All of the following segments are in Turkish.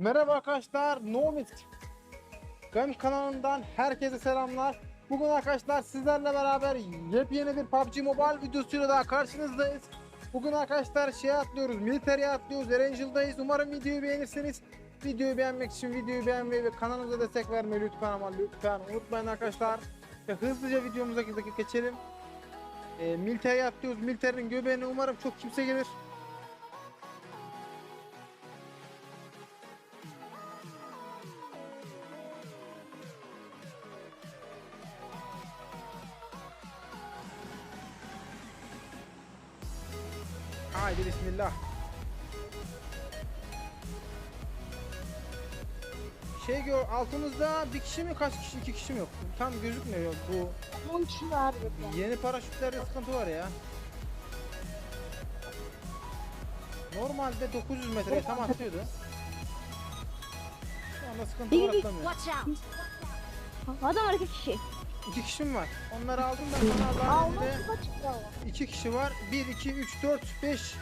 Merhaba arkadaşlar, Nomit Game kanalından herkese selamlar. Bugün arkadaşlar sizlerle beraber yepyeni bir PUBG Mobile videosuyla daha karşınızdayız. Bugün arkadaşlar şey atlıyoruz, militariye atlıyoruz, Erangel'dayız. Umarım videoyu beğenirsiniz. Videoyu beğenmek için videoyu beğenmeyi ve kanalımıza destek vermeyi lütfen ama lütfen unutmayın arkadaşlar. Ve hızlıca videomuza geçelim. E, militariye atlıyoruz, militerinin göbeğine umarım çok kimse gelir. Bismillah. Şey gör altımızda bir kişi mi kaç kişi iki kişi mi yok? Tam gözükmüyor bu 10 kişi var yeni paraşütlerde sıkıntı var ya. Normalde 900 metreye tam atlıyordu. Şu anda sıkıntı var atlamıyor. Adam var iki kişi. İki kişi mi var? Onları aldım ben bana Allah'ın izniyle. İki kişi var. 1, 2, 3, 4, 5.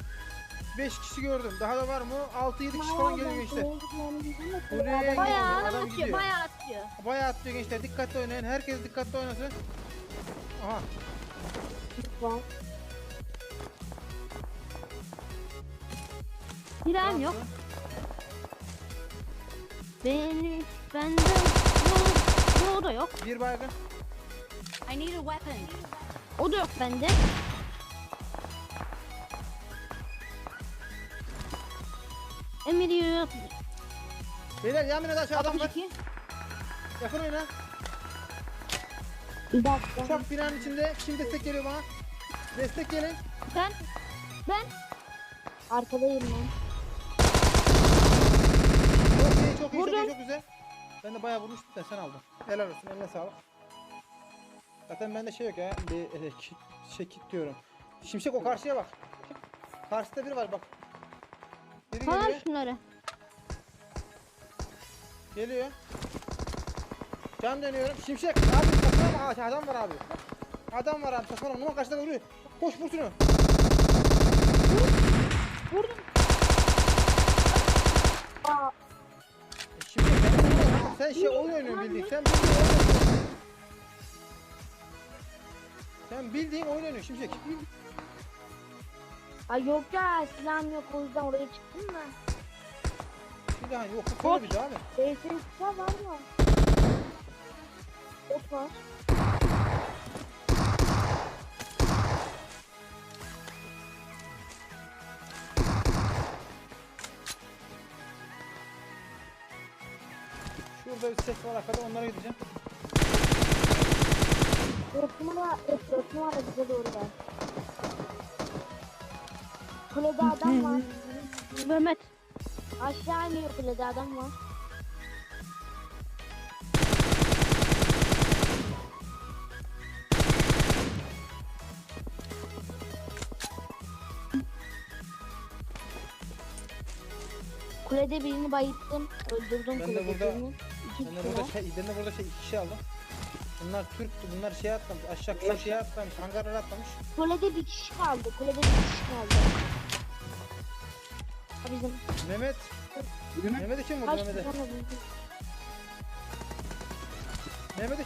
5 kişi gördüm. Daha da var mı? 6, 7 kişi falan geliyor gençler. Buraya geliyor. Bayağı Adam atıyor, gidiyor. bayağı atıyor. Bayağı atlıyor gençler. Dikkatli oynayın. Herkes dikkatli oynasın. Aha. Var. Silahım yok. Benim, bende ne o da yok. Bir baygın. I need a weapon. O da yok bende. Emir yiyor. Beyler yemin eder aşağı adam var. 62. Yakın oyna. Bir dakika. Uçak binanın içinde. Kim destek geliyor bana? Destek gelin. Ben, ben. Arkadayım ben. Çok iyi, çok iyi, çok iyi, Vurdum. çok güzel. Ben de bayağı vurmuştum da sen aldın. Helal olsun, eline sağlık. Zaten bende şey yok ya, bir e, kit, şey kit diyorum. Şimşek o karşıya bak. Karşıda biri var bak. Biri Falan geliyor, şunları. geliyor. Can dönüyorum. Şimşek, abi saçmalama Aa, adam var abi. Adam var abi, saçmalama. Numan karşıda vuruyor. Koş vur şunu. Vurdum. Aa, Şimşek, sen şey oyun oynuyorsun bildiğin. Sen bildiğin oyun oynuyorsun. Sen bildiğin oyun oynuyorsun Şimşek. Ay yok ya silahım yok o yüzden oraya çıktım da. Bir daha yok. Sonra bir daha abi. BSS var mı? Bot var. Şurada bir ses var arkada onlara gideceğim. Numara, evet, dört numara bize doğru ver. Kulede adam var. Mehmet. Aşağı iniyor kulede adam var. Kulede birini bayılttım. Öldürdüm Ben de kulede burada- birini. İki Ben de burada şey, ben de burada şey iki kişi aldım. Bunlar Türktü. Bunlar şey atlamış. Aşağı şey atlamış. Hangarlara atlamış. Kulede bir kişi kaldı. Kulede bir kişi kaldı. Bizim Mehmet. Mehmet'i kim vurdu kaç Mehmet'e? tane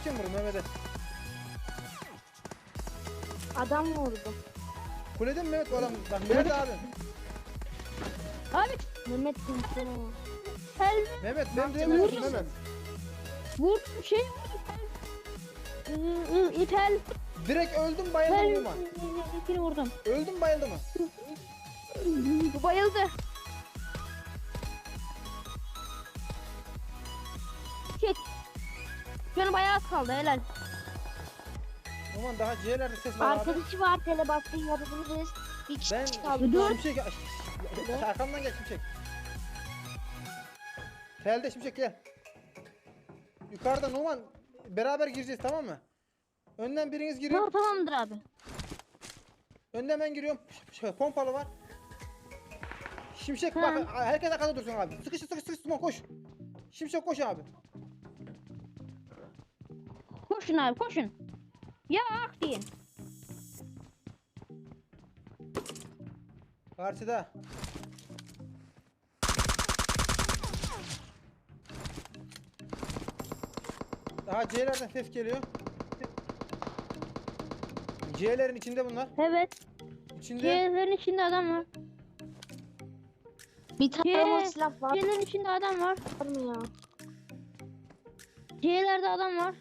kim vurdu Mehmet'e? Adam vurdu. Kulede mi Mehmet o adam? Bak Mehmet abi. Abi. Mehmet kimsin ama? Help. Mehmet sen duyamıyorsun Vurdum. Mehmet. Vur şey vurdu. İtel. Direkt öldüm bayıldım mı? İkini vurdum. Öldüm bayıldı mı? Bu bayıldı. Çek. Canı bayağı az kaldı helal. Aman daha ciğerlerde ses var abi. Arkadaşı var tele baskın yapabiliriz. Bir kişi Ben kaldı. Dur. Şimşek arkamdan gel Şimşek. Telde Şimşek gel. Yukarıda Numan beraber gireceğiz tamam mı? Önden biriniz giriyor. Tamam tamamdır abi. Önden ben giriyorum. Şey, pompalı var. Şimşek Ha. bak herkes arkada dursun abi. Sıkış sıkış sıkış Numan koş. Şimşek koş abi. Koşun abi koşun. Ya ak deyin. Karşıda. Daha C'lerden ses geliyor. C'lerin içinde bunlar. Evet. İçinde. C'lerin içinde adam var. Bir tane C, silah var. C'lerin içinde adam var. Var mı ya? C'lerde adam var.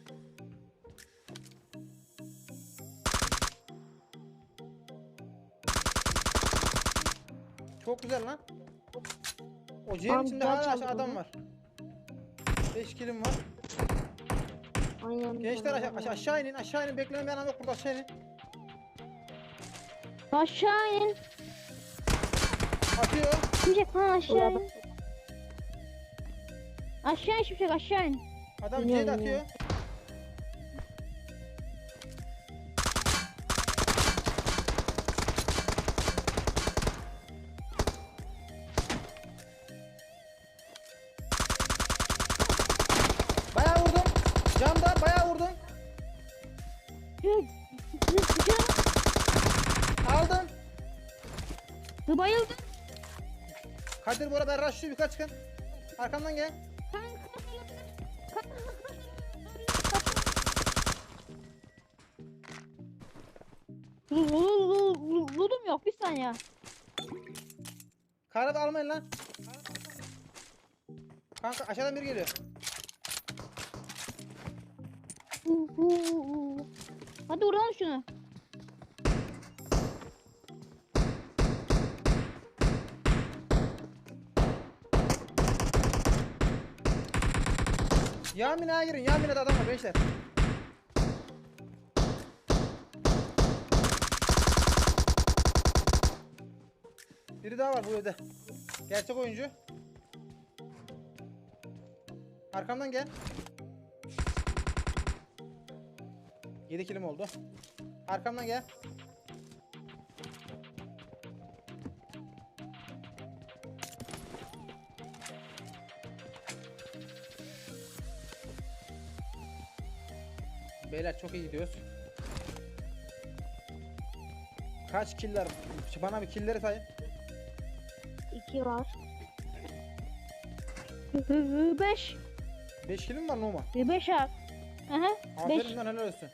Çok güzel lan. O C'nin içinde hala adam var. 5 kilim var. Aynen. Gençler aşağı, aşağı, aşağı inin aşağı inin beklenen bir anam yok burada aşağı inin. Aşağı in. Atıyor. Şimşek falan aşağı in. Aşağı in Şimşek aşağı in. Adam C'de atıyor. Bayıldım. Kadir bu arada rush yukarı çıkın. Arkamdan gel. Ludum yok bir saniye. Karada almayın lan. Kanka aşağıdan biri geliyor. Hadi vuralım şunu. Yan binaya girin. Yan binada adam var gençler. Biri daha var bu evde. Gerçek oyuncu. Arkamdan gel. 7 kilim oldu. Arkamdan gel. Beyler çok iyi gidiyoruz. Kaç killer? Bana bir killeri say. İki var. 5. 5 kilim var Numa. 5 abi. Aha. 5. Aferin lan helal olsun.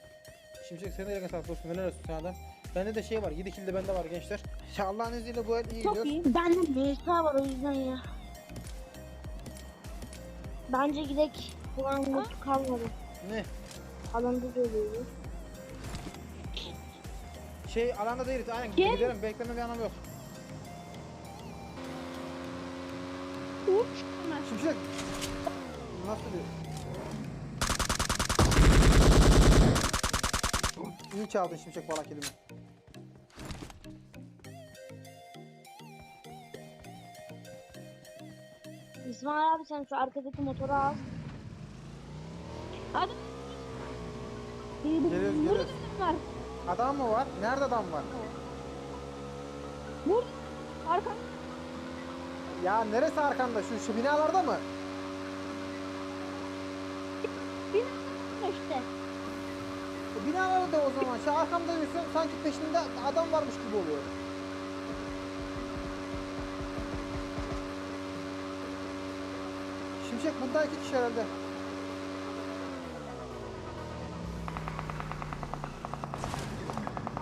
Şimşek senin de eline sağlık dostum helal olsun sana da. Bende de şey var 7 kill de bende var gençler. Allah'ın izniyle bu el iyi Çok gidiyor. iyi. Bende MK var o yüzden ya. Bence gidek. Mutlu kalmadı. Ne? Alanda duruyoruz. Şey alanda değiliz aynen Gel. gidelim bekleme bir anlamı yok. Uç. Şimşek. Nasıl diyor? İyi çaldın Şimşek bala kelime. İsmail abi sen şu arkadaki motoru al. Hadi. Geliyoruz, geliyoruz. Burada var. Adam mı var? Nerede adam var? Burada. Arka. Ya neresi arkanda? Şu, şu binalarda mı? Bir işte. E, binalarda o zaman. Şu arkamda yürüsün sanki peşinde adam varmış gibi oluyor. Şimşek bunda iki kişi herhalde.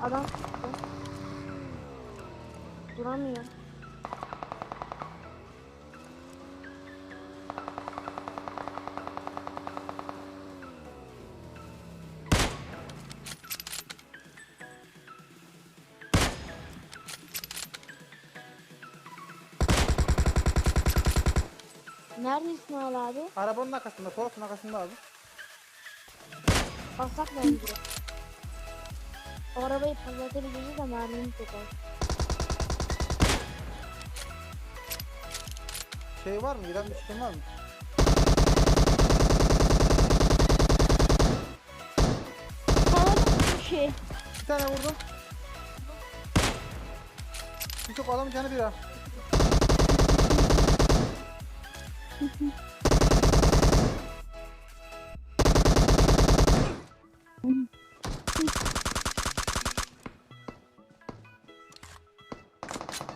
Adam. Duramıyor. Nerede İsmail abi? Arabanın arkasında, Toros'un arkasında abi. Alsak bence. O arabayı parlatabiliriz de mermimiz yok az. Şey var mı? Giden bir şey var mı? Havada bir şey. Bir tane vurdum. Birçok adamın canı bir ha.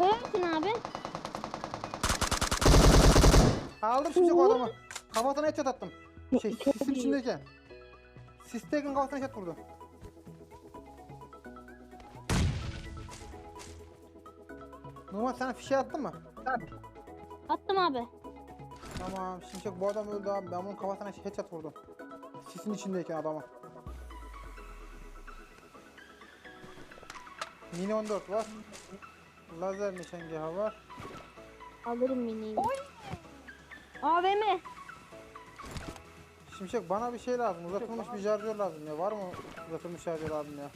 Koyarsın abi. Aldım şimdi o adamı. Kafasına headshot attım. Şey, sisin içindeyken. Sistekin kafasına headshot vurdu. Numan sana fişe attın mı? Attım abi. Tamam Şimşek bu adam öldü abi. Ben bunun kafasına headshot vurdum. Sisin içindeyken adama. Mini 14 var. Lazer nişangahı var. Alırım miniyi. AVM. Şimşek bana bir şey lazım. Uzatılmış bir şarjör lazım ya. Var mı uzatılmış şarjör lazım ya?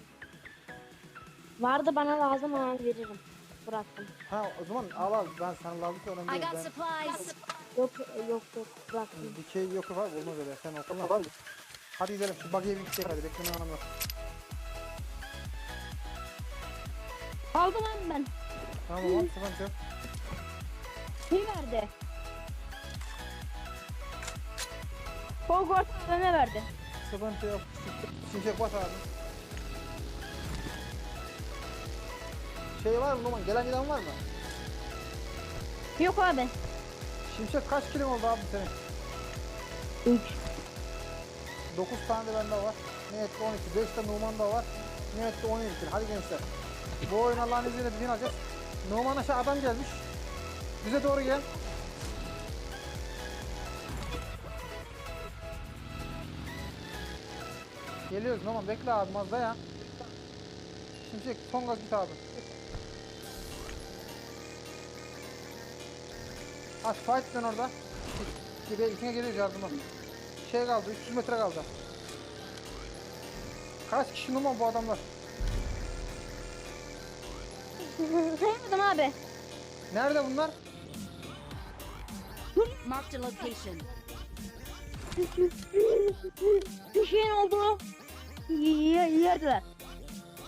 Vardı bana lazım abi veririm. Bıraktım. Ha o zaman al al. Ben sana lazım ki önemli I değil. got Ben supplies. Yok yok yok bıraktım. dikey yok var. Olmaz öyle. Sen okula. Hadi gidelim. Şu buggy'e bir gidecek hadi. Bekleme anlamı yok. Aldım abi ben. Tamam sıkıntı yok. Kim verdi? Hogwarts ne verdi? Sıkıntı yok. Şimşek bas abi. Şey var mı Numan? Gelen giden var mı? Yok abi. Şimşek kaç kilin oldu abi senin? 3. 9 tane de bende var. Niyetli 12. 5 de Numan'da var. Niyetli 17 kil. Hadi gençler. Bu oyun Allah'ın izniyle bizim alacağız. Numan aşağı adam gelmiş. Bize doğru gel. Geliyoruz Numan bekle abi mazda ya. Şimşek son gaz git abi. Aç fight dön orada. Gibi içine geliyoruz yardıma. Şey kaldı 300 metre kaldı. Kaç kişi Numan bu adamlar? Sayamadım abi. Nerede bunlar? Marked a location. Bir şeyin olduğu y- yerdeler.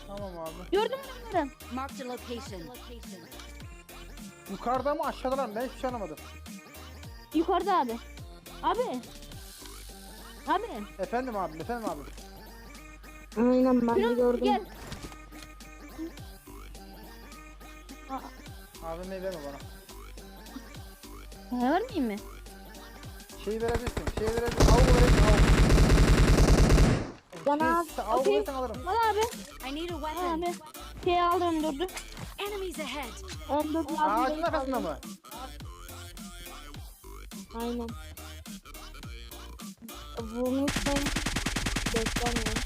Tamam abi. Gördün mü onları? Marked a location. Yukarıda mı aşağıdalar mı? Ben hiçbir şey anlamadım. Yukarıda abi. Abi. Abi. Efendim abi, efendim abi. Aynen ben de gördüm. Gel. Abi ne verme bana. Ne vermeyeyim mi? Şeyi verebilirsin, şeyi verebilirsin. Avuk verebilirsin, avuk. Bana Şey, avuk verirsen alırım. Al abi. I need a Al weapon. abi. Şey aldım durdu. Enemies ahead. M4 lazım. Ağacın arkasında mı? Aynen. Vurmuştum. Beklemiyorum.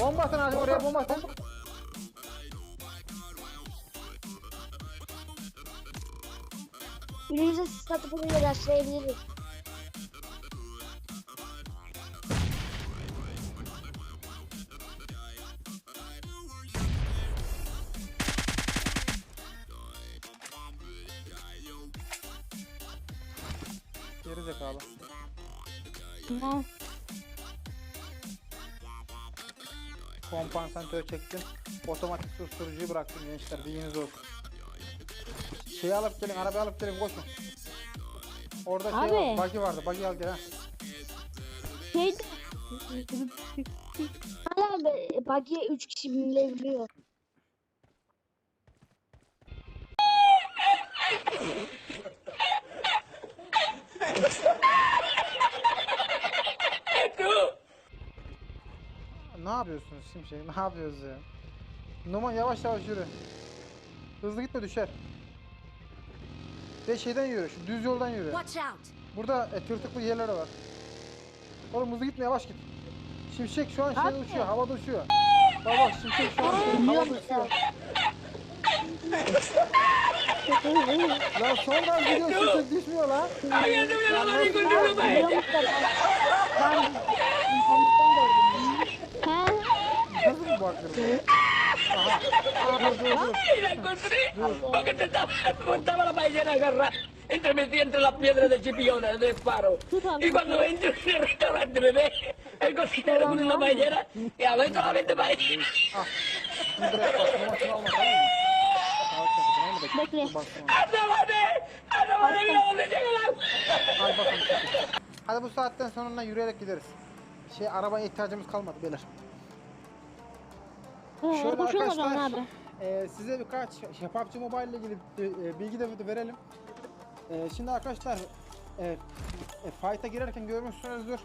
Bomba atın abi, oraya bomba atın. Birimize satıp buraya rastlayabiliriz. Geri zekalı. Tamam. Kompansatör çektim. Otomatik susturucuyu bıraktım gençler, bilginiz olsun. Şeyi alıp gelin, arabayı alıp gelin, koşun. Orada şey Abi. var, buggy vardı, buggy al gel ha. Şeydi. Hala bagiye 3 kişi binilebiliyor. Ne yapıyorsunuz Şimşek? Ne yapıyoruz ya? Numan yavaş yavaş yürü. Hızlı gitme düşer. Ve şeyden yürü, şu düz yoldan yürü. Watch out. Burada e, tırtıklı yerleri var. Oğlum hızlı gitme yavaş git. Şimşek şu an şey Abi. uçuyor, havada uçuyor. Bak bak Şimşek şu an şey, havada uçuyor. Lan son gaz gidiyor Şimşek düşmüyor lan. Ben? Nasıl bu baktın? Aha. Dur dur dur. Y la encontré porque te estaba, estaba la ballena agarrada entre metida entre las piedras de chipiones de faro. Y cuando entro en el restaurante me ve el cocinero con una ballena y a ver solamente ballena. Şimdi direkt bak, numarasını alma tamam mı? Al çantasını, al da Bekle. dur baksana. ¡Ándale! ¡Ándale! ¡Mira dónde llega el agua! Hadi bakalım. Hadi bu saatten sonra yürüyerek gideriz. Şey arabaya ihtiyacımız kalmadı beyler. He, Şöyle arkadaşlar, abi. e, size birkaç şey, PUBG Mobile ile ilgili e, bilgi de verelim. E, şimdi arkadaşlar e, e, fight'a girerken görmüşsünüzdür.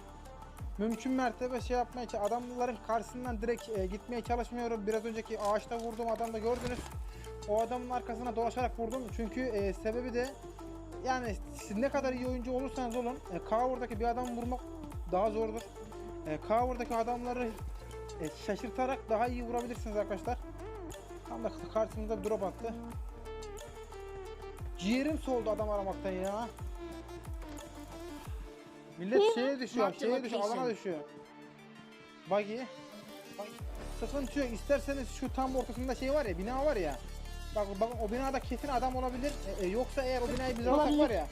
Mümkün mertebe şey yapmaya adamların karşısından direkt e, gitmeye çalışmıyorum. Biraz önceki ağaçta vurduğum adamda gördünüz. O adamın arkasına dolaşarak vurdum. Çünkü e, sebebi de yani siz ne kadar iyi oyuncu olursanız olun e, cover'daki bir adam vurmak daha zordur. E, cover'daki adamları e, şaşırtarak daha iyi vurabilirsiniz arkadaşlar. Tam da karşımıza drop attı. Ciğerim soldu adam aramaktan ya. Millet şeye düşüyor, şeye düşüyor, alana düşüyor. Buggy. Sıkıntı yok. İsterseniz şu tam ortasında şey var ya, bina var ya. Bak, bak o binada kesin adam olabilir. E, e, yoksa eğer o binayı biz alsak var ya.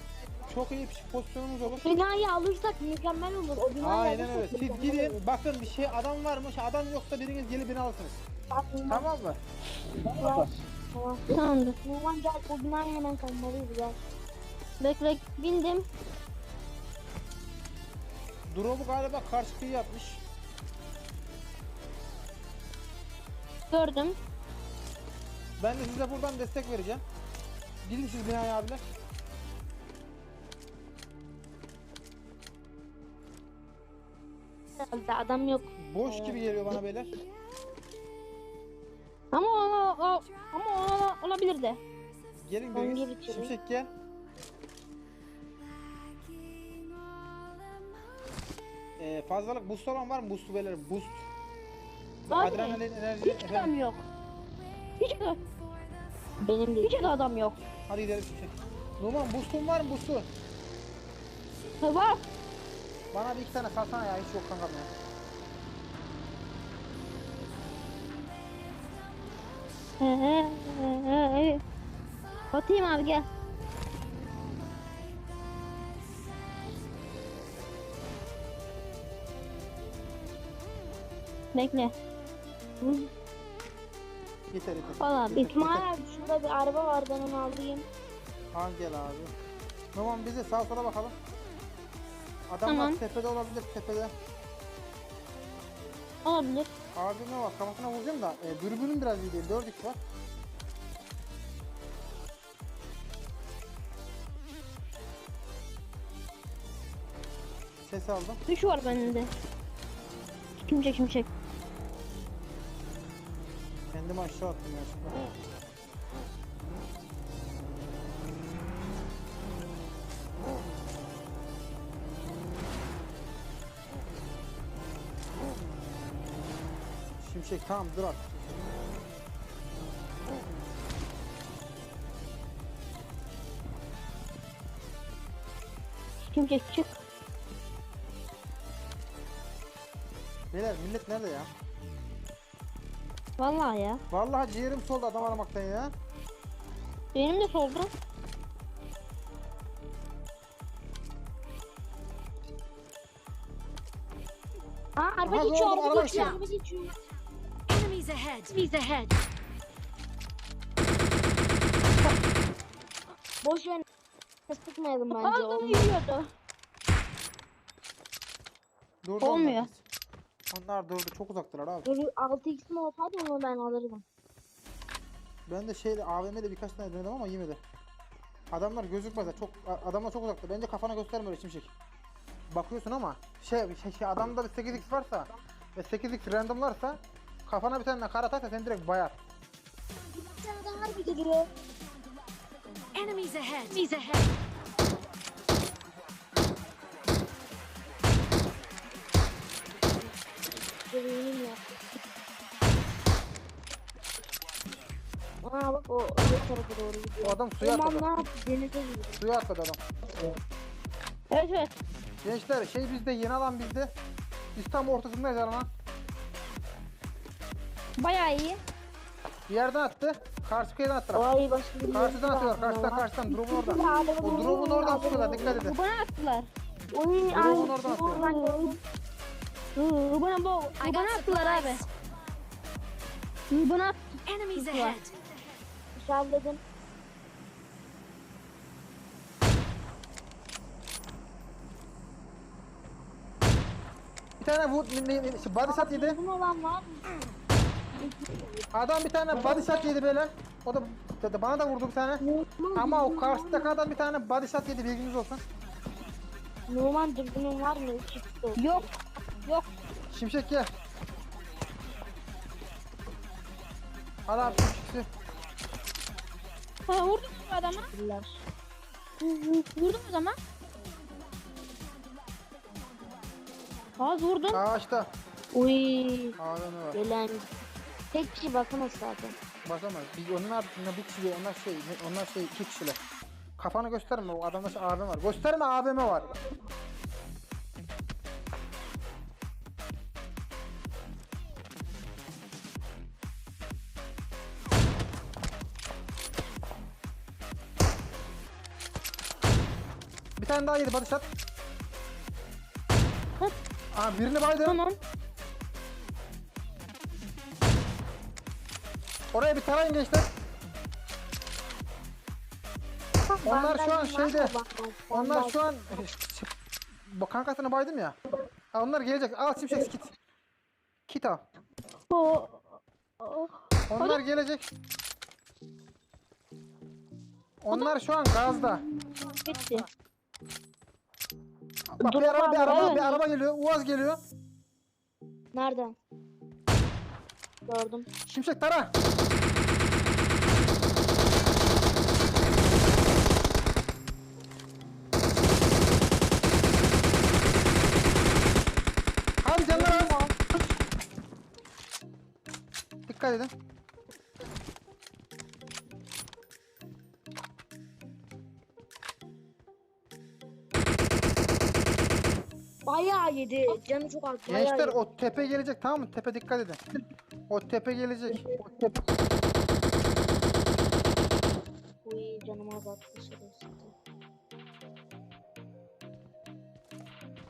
Çok iyi bir pozisyonumuz olur. Binayı alırsak mükemmel olur. O binayı Aynen öyle. alırsak Siz mükemmel gidin olur. bakın bir şey adam varmış. Adam yoksa biriniz gelip bina alırsınız. Tamam. Tamam mı? Tamam. Tamamdır. Numan gel o binayı hemen kalmalıyız gel. Bekle bindim. Drop'u galiba karşı kıyı yapmış. Gördüm. Ben de size buradan destek vereceğim. Gidin siz binaya abiler. Herhalde adam yok. Boş gibi geliyor bana beyler. Ama o, o, ama o olabilir de. Gelin gir içeri. Şimşek gel. Ee, fazlalık boost olan var mı? Boost beyler boost. Bu Var mı? Adrenalin enerji. Hiç adam efendim. yok. Hiç, Benim de hiç adam yok. Hadi gidelim Şimşek. Numan boost'un var mı boost'u? Ha, Var. Bana bir iki tane salsana ya hiç yok kankam ya. Batayım abi gel. Bekle. Yeter yeter. Falan. İsmail abi şurada bir araba var ben onu alayım. Al gel abi. Numan bize sağ sola bakalım. Adamlar Tamam. tepede olabilir tepede. Olabilir. Abime bak kafasına vuracağım da e, dürbünüm biraz iyi değil. 4x var. Ses aldım. Üç var bende. Kimçek kimçek. Kendimi aşağı attım ya. Şimşek tamam dur artık. Kimçek çık. Beyler millet nerede ya? Vallahi ya. Vallahi ciğerim soldu adam aramaktan ya. Benim de soldu. Aa araba Aha, geçiyor araba araba geçiyor geçiyor. araba geçiyor. Enemies ahead. Enemies ahead. Boş ver. Sıkmayalım bence olmaz. yürüyordu. Durdu Olmuyor. Onlar, onlar durdu çok uzaktılar abi. Böyle 6x'im olsaydı onu ben alırdım. Ben de şeyle AVM'de birkaç tane denedim ama yemedi. Adamlar gözükmezler. Çok adamlar çok uzakta. Bence kafana gösterme öyle şimşek. Bakıyorsun ama şey, şey, şey adamda bir 8x varsa ve 8x randomlarsa kafana bir tane kara atarsa seni direkt bayar. Bir tane daha harbi geliyor. Enemies ahead. Enemies ahead. Benim ya. Aa bak o öbür tarafa doğru gidiyor. O adam suya atladı. ne yaptı? Denize gidiyor. Suya atladı adam. Evet evet. Gençler şey bizde yeni alan bizde. Biz tam ortasındayız alan. Bayağı iyi. Bir yerden attı. Karşı kıyıdan attılar. Vay başka bir Karşıdan atıyorlar. Karşıdan karşıdan. Drop'un oradan. O drop'un oradan atıyorlar. Dikkat edin. Bu bana attılar. Oy ay. Drop'un oradan atıyor. Bu bana bu, bana attılar abi. bana at- Enemies Var. ahead. Halledin. Bir tane vur, body shot yedi. Uzun olan var mı? Adam bir tane body shot yedi beyler. O da da- bana da vurdu bir tane. Ama o karşıdaki adam bir tane body shot yedi bilginiz olsun. Numan dürbünün var mı? Çıktı. Yok. Yok. Şimşek gel. Al abi şimşeksi. Ha, vurdum mu adama? Vurdum adama. Az vurdum. Ağaçta. Uy. AVM var. Gelen. Tek kişi bakamaz zaten. Basamaz. Biz onun ardında bir kişi onlar şey onlar şey iki kişiler. Kafanı gösterme o adamda şey AVM var. Gösterme AVM var. Bir tane daha yedi batış at. Aa birini baydım. Tamam. Oraya bir tarayın gençler. Onlar şu an şeyde. Onlar şu an bu kankasını baydım ya. Ha, onlar gelecek. Al şimşek kit. Kit al. Onlar gelecek. Onlar şu an gazda. Gitti. Bak bir araba bir araba bir araba geliyor. Uaz geliyor. Nereden? Gördüm. Şimşek tara. Hadi canlar. Dikkat edin. Bayağı yedi. Canı çok az. Bayağı Gençler yedi. o tepe gelecek tamam mı? Tepe dikkat edin. O tepe gelecek. O tepe. Uy canımı azalttı. şerefsiz.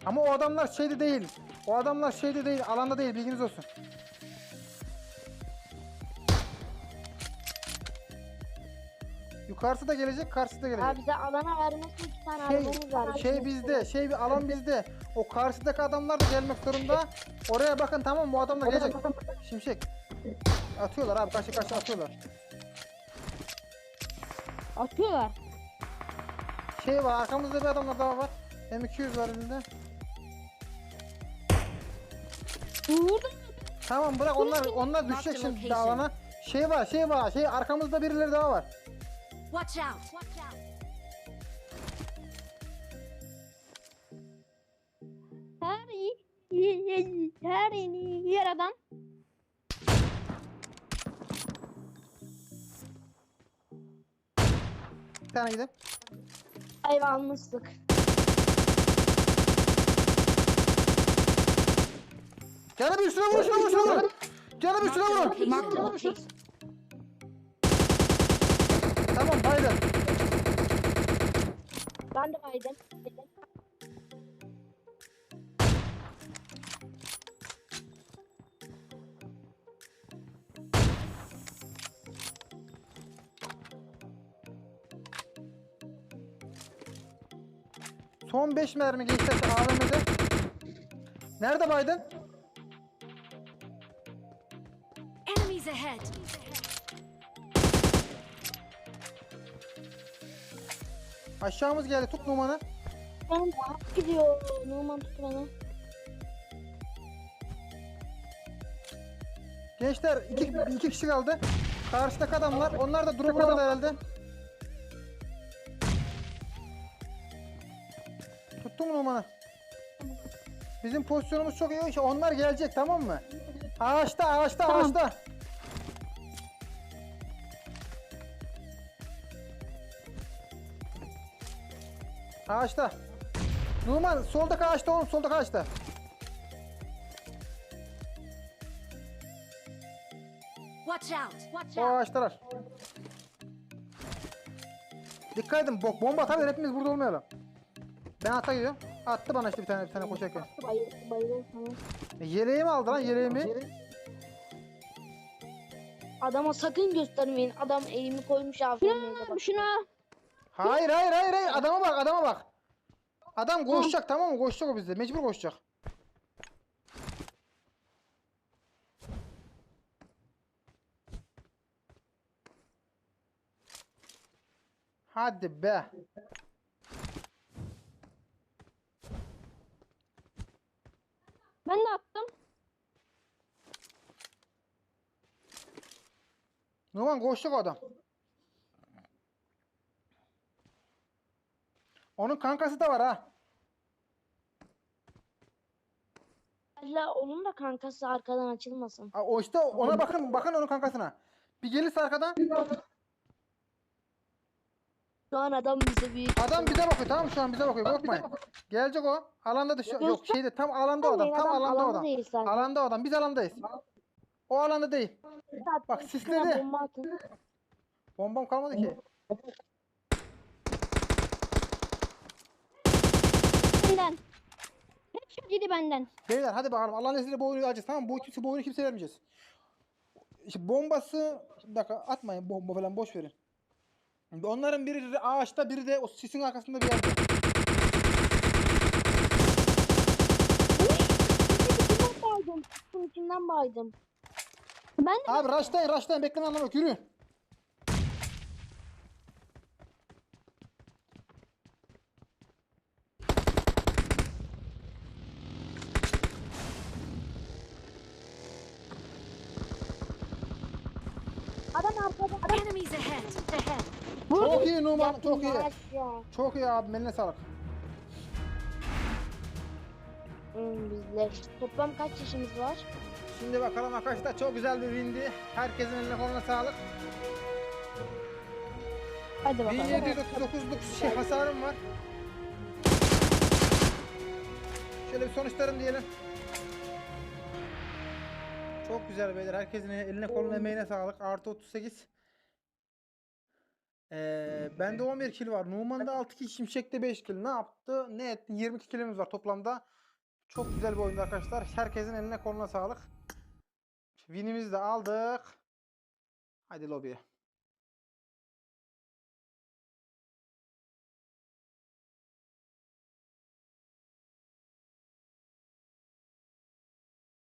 Ama o adamlar şeyde değil. O adamlar şeyde değil, alanda değil bilginiz olsun. Da gelecek, karşısı da gelecek. Abi bize alana vermesi iki tane Şey, arabamız var. şey bizde, şey bir alan bizde. O karşıdaki adamlar da gelmek zorunda. Oraya bakın tamam mı? O adamlar gelecek. Şimşek. Atıyorlar abi, karşı karşı atıyorlar. Atıyorlar. Şey var, arkamızda bir adamlar daha var. M200 var elinde. Vurdum. Tamam bırak onlar onlar düşecek şimdi alana. Şey var, şey var, şey arkamızda birileri daha var. Watch out! Watch out! Her Her adam. Bir tane gidin. Ev almıştık. Canı bir üstüne vurun, şuna vurun, şuna vurun. Canı bir üstüne vurun. Bir üstüne. location. Tamam bayılın. Ben de baydım. Son 5 mermi şu AVM'de. Nerede baydın? Enemies ahead! Aşağımız geldi. Tut numaranı. Benim hap gidiyor. Numan tut beni. Gençler iki, iki kişi kaldı. Karşıdaki adamlar. Onlar da drop'lar herhalde. Tuttun mu numaranı? Bizim pozisyonumuz çok iyi. Onlar gelecek tamam mı? Ağaçta, ağaçta, ağaçta. Ağaçta. Numan soldaki ağaçta oğlum soldaki ağaçta. Watch out! Watch O out! ağaçtalar. Dikkat edin bok bomba atar hepimiz burada olmayalım. Ben ata gidiyorum. Attı bana işte bir tane bir tane koşarken. Bayıldı bayıldı. Tamam. E, yeleğimi aldı lan yeleğimi. Adama sakın göstermeyin. Adam elimi koymuş AVM'ye bak. Şuna. Hayır hayır hayır hayır adama bak adama bak. Adam koşacak tamam mı? Koşacak o bizde. Mecbur koşacak. Hadi be. Ben de attım. Numan o adam. Onun kankası da var ha. Allah onun da kankası arkadan açılmasın. Ha, O işte ona bakın bakın onun kankasına. Bir gelirse arkadan Şu an adam bize büyük. adam bize bakıyor tamam mı? şu an bize bakıyor korkmayın. Gelecek o. Alanda dışı yok şeyde tam alanda o adam. Tam alanda o adam. Değil. Alanda o adam. Biz alandayız. O alanda değil. Bak sisledi. atın. Bombam kalmadı ki. Benden. Headshot yedi benden. Beyler hadi bakalım. Allah'ın izniyle bu oyunu alacağız tamam mı? Bu kimse bu oyunu kimse vermeyeceğiz. İşte bombası bir dakika atmayın bomba falan boş verin. Onların biri ağaçta biri de o sisin arkasında bir yerde. İçinden baydım. Bunun içinden baydım. Ben de Abi rush'tayın rush'tayın bekleme anlamı yok yürüyün. Adam arkada. Adam Enemies ahead. Ahead. Çok iyi Numan çok iyi. Ya. Çok iyi abi eline sağlık. Hmm, bizler. Toplam kaç yaşımız var? Şimdi bakalım arkadaşlar çok güzel bir windi. Herkesin eline koluna sağlık. hadi bakalım. 1739'luk şey hasarım var. Şöyle bir sonuçlarım diyelim. Çok güzel beyler. Herkesin eline koluna emeğine sağlık. Artı 38. Ee, bende 11 kill var. Numan'da 6 kill, Şimşek'te 5 kill. Ne yaptı? Ne etti? 22 killimiz var toplamda. Çok güzel bir oyundu arkadaşlar. Herkesin eline koluna sağlık. Win'imizi de aldık. Hadi lobiye.